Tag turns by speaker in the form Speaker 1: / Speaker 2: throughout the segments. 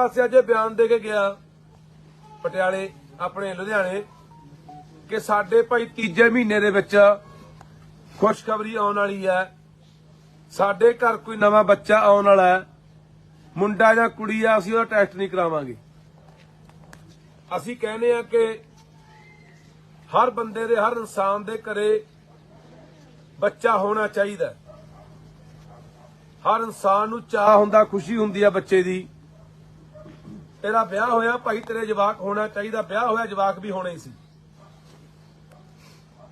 Speaker 1: ਪਾਸੇ ਅਜੇ ਬਿਆਨ ਦੇ ਕੇ ਗਿਆ, ਪਟਿਆਲੇ, ਆਪਣੇ ਲੁਧਿਆਣੇ, ਕਿ ਸਾਡੇ ਭਾਈ ਤੀਜੇ ਮਹੀਨੇ ਦੇ ਵਿੱਚ ਖੁਸ਼ਖਬਰੀ ਆਉਣ ਵਾਲੀ ਹੈ। ਸਾਡੇ ਘਰ ਕੋਈ ਨਵਾਂ ਬੱਚਾ ਆਉਣ ਵਾਲਾ ਹੈ। ਮੁੰਡਾ ਜਾਂ ਕੁੜੀ ਆ, ਅਸੀਂ ਉਹਦਾ ਟੈਸਟ ਨਹੀਂ ਕਰਾਵਾਂਗੇ। ਅਸੀਂ ਕਹਿੰਦੇ ਆ ਕਿ ਹਰ ਬੰਦੇ ਦੇ, ਹਰ ਇਨਸਾਨ ਦੇ ਘਰੇ ਬੱਚਾ ਹੋਣਾ ਚਾਹੀਦਾ ਹਰ ਇਨਸਾਨ ਨੂੰ ਚਾਹ ਹੁੰਦਾ, ਖੁਸ਼ੀ ਹੁੰਦੀ ਆ ਬੱਚੇ ਦੀ। ਤੇਰਾ ਵਿਆਹ ਹੋਇਆ, ਭਾਈ ਤੇਰੇ ਜਵਾਕ ਹੋਣਾ ਚਾਹੀਦਾ, ਵਿਆਹ ਹੋਇਆ, ਜਵਾਕ ਵੀ ਹੋਣੇ ਸੀ।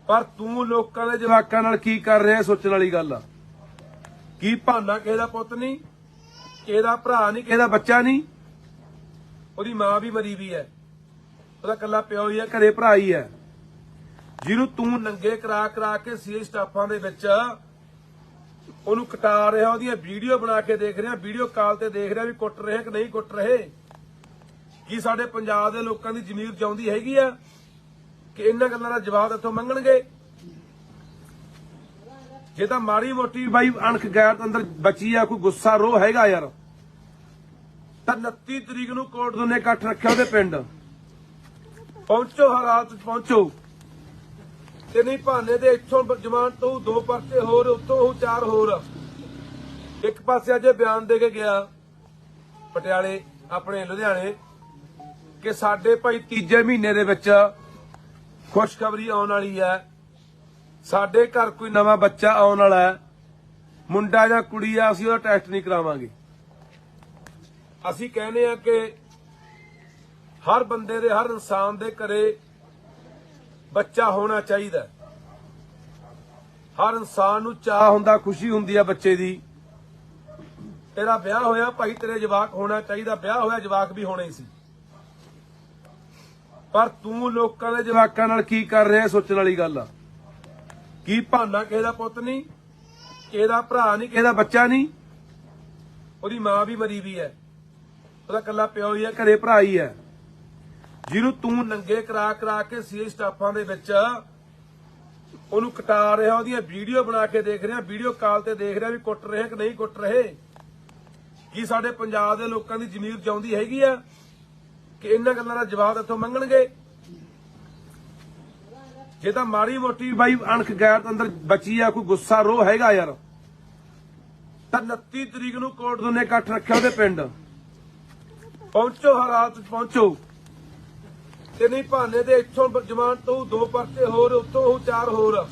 Speaker 1: ਪਰ ਤੂੰ ਲੋਕਾਂ ਦੇ ਜਵਾਕਾਂ ਨਾਲ ਕੀ ਕਰ ਰਿਹਾ, ਸੋਚਣ ਵਾਲੀ ਗੱਲ ਆ। ਕੀ ਭਾਨਾ ਕਿਸੇ ਦਾ ਪੁੱਤ ਨਹੀਂ, ਕਿਸੇ ਦਾ ਭਰਾ ਨਹੀਂ, ਕਿਸੇ ਦਾ ਬੱਚਾ ਨਹੀਂ? ਉਹਦੀ ਮਾਂ ਵੀ ਮਰੀ ਵੀ ਹੈ। ਉਹਦਾ ਕੱਲਾ ਪਿਓ ਹੀ ਹੈ, ਘਰੇ ਭਰਾ ਹੀ ਹੈ। ਜਿਹਨੂੰ ਤੂੰ ਨੰਗੇ ਕਰਾ ਕਰਾ ਕੇ ਸੀ ਸਟਾਫਾਂ ਦੇ ਵਿੱਚ, ਉਹਨੂੰ ਕਟਾ ਰਿਹਾ, ਉਹਦੀਆਂ ਵੀਡੀਓ ਬਣਾ ਕੇ ਦੇਖ ਰਿਹਾ, ਵੀਡੀਓ ਕਾਲ ਤੇ ਦੇਖ ਰਿਹਾ ਵੀ ਕੁੱਟ ਰਿਹਾ ਕਿ ਨਹੀਂ ਕੁੱਟ ਰਹੇ। ਕੀ ਸਾਡੇ ਪੰਜਾਬ ਦੇ ਲੋਕਾਂ ਦੀ ਜ਼ਮੀਰ ਚਾਹੁੰਦੀ ਹੈਗੀ ਆ? ਕਿ ਇਹਨਾਂ ਗੱਲਾਂ ਦਾ ਜਵਾਬ ਇੱਥੋਂ ਮੰਗਣਗੇ? ਜੇ ਤਾਂ ਮਾੜੀ ਮੋਟੀ ਬਾਈ ਅਣਖ ਗੈਰਤ ਅੰਦਰ ਬਚੀ ਆ, ਕੋਈ ਗੁੱਸਾ ਰੋਹ ਹੈਗਾ ਯਾਰ। ਤਾਂ 29 ਤਰੀਕ ਨੂੰ ਕੋਰਟ ਨੇ ਇਕੱਠ ਰੱਖਿਆ ਉਹਦੇ ਪਿੰਡ। ਪਹੁੰਚੋ ਹਾਲਾਤ, ਪਹੁੰਚੋ। ਤੇ ਨਹੀਂ ਭਾਨੇ ਦੇ ਇੱਥੋਂ ਜਮਾਨ ਤੋਂ ਦੋ ਪਰਚੇ ਹੋਰ, ਉੱਤੋਂ ਉਹ ਚਾਰ ਹੋਰ। ਇੱਕ ਪਾਸੇ ਅਜੇ ਬਿਆਨ ਦੇ ਕੇ ਗਿਆ, ਪਟਿਆਲੇ, ਆਪਣੇ ਲੁਧਿਆਣੇ। ਕਿ ਸਾਡੇ ਭਾਈ ਤੀਜੇ ਮਹੀਨੇ ਦੇ ਵਿੱਚ ਖੁਸ਼ਖਬਰੀ ਆਉਣ ਵਾਲੀ ਹੈ। ਸਾਡੇ ਘਰ ਕੋਈ ਨਵਾਂ ਬੱਚਾ ਆਉਣ ਵਾਲਾ ਹੈ। ਮੁੰਡਾ ਜਾਂ ਕੁੜੀ ਆ, ਅਸੀਂ ਉਹਦਾ ਟੈਸਟ ਨਹੀਂ ਕਰਾਵਾਂਗੇ। ਅਸੀਂ ਕਹਿੰਦੇ ਆ ਕਿ ਹਰ ਬੰਦੇ ਦੇ, ਹਰ ਇਨਸਾਨ ਦੇ ਘਰੇ ਬੱਚਾ ਹੋਣਾ ਚਾਹੀਦਾ ਹਰ ਇਨਸਾਨ ਨੂੰ ਚਾਹ ਹੁੰਦਾ, ਖੁਸ਼ੀ ਹੁੰਦੀ ਆ ਬੱਚੇ ਦੀ। ਤੇਰਾ ਵਿਆਹ ਹੋਇਆ, ਭਾਈ ਤੇਰੇ ਜਵਾਕ ਹੋਣਾ ਚਾਹੀਦਾ। ਵਿਆਹ ਹੋਇਆ, ਜਵਾਕ ਵੀ ਹੋਣੇ ਹੀ ਸੀ। ਪਰ ਤੂੰ ਲੋਕਾਂ ਦੇ ਜਵਾਕਾਂ ਨਾਲ ਕੀ ਕਰ ਰਿਹਾ ਸੋਚਣ ਵਾਲੀ ਗੱਲ ਆ? ਕੀ ਭਾਨਾ ਕਿਸੇ ਦਾ ਪੁੱਤ ਨਹੀਂ? ਕਿਸੇ ਦਾ ਭਰਾ ਨਹੀਂ? ਕਿਸੇ ਦਾ ਬੱਚਾ ਨਹੀਂ? ਉਹਦੀ ਮਾਂ ਵੀ ਮਰੀ ਵੀ ਹੈ। ਉਹਦਾ ਕੱਲਾ ਪਿਓ ਹੀ ਹੈ, ਘਰੇ ਭਰਾ ਹੀ ਹੈ। ਜਿਹਨੂੰ ਤੂੰ ਨੰਗੇ ਕਰਾ ਕਰਾ ਕੇ ਸੀ ਸਟਾਫਾਂ ਦੇ ਵਿੱਚ ਉਹਨੂੰ ਕਟਾ ਰਿਹਾ, ਉਹਦੀਆਂ ਵੀਡੀਓ ਬਣਾ ਕੇ ਦੇਖ ਰਿਹਾ, ਵੀਡੀਓ ਕਾਲ ਤੇ ਦੇਖ ਰਿਹਾ ਵੀ ਕੁੱਟ ਰਿਹਾ ਕਿ ਨਹੀਂ ਕੁੱਟ ਰਹੇ? ਕੀ ਸਾਡੇ ਪੰਜਾਬ ਦੇ ਲੋਕਾਂ ਦੀ ਜ਼ਮੀਰ ਜਾਉਂਦੀ ਹੈਗੀ ਆ? ਕਿ ਇਹਨਾਂ ਗੱਲਾਂ ਦਾ ਜਵਾਬ ਇੱਥੋਂ ਮੰਗਣਗੇ। ਜੇ ਤਾਂ ਮਾੜੀ ਮੋਟੀ ਬਾਈ ਅਣਖ ਗੈਰਤ ਅੰਦਰ ਬਚੀ ਆ, ਕੋਈ ਗੁੱਸਾ ਰੋ ਹੈਗਾ ਯਾਰ। ਤਾਂ 29 ਤਰੀਕ ਨੂੰ ਕੋਰਟ ਦੋਨੇ ਇਕੱਠ ਰੱਖਿਆ ਉਹਦੇ ਪਿੰਡ। ਪਹੁੰਚੋ ਹਾਲਾਤ, ਪਹੁੰਚੋ। ਤੇ ਨਹੀਂ ਭਾਨੇ ਦੇ ਇੱਥੋਂ ਜਵਾਨ ਤੋਂ ਦੋ ਪਰਚੇ ਹੋਰ, ਉੱਤੋਂ ਉਹ ਚਾਰ ਹੋਰ।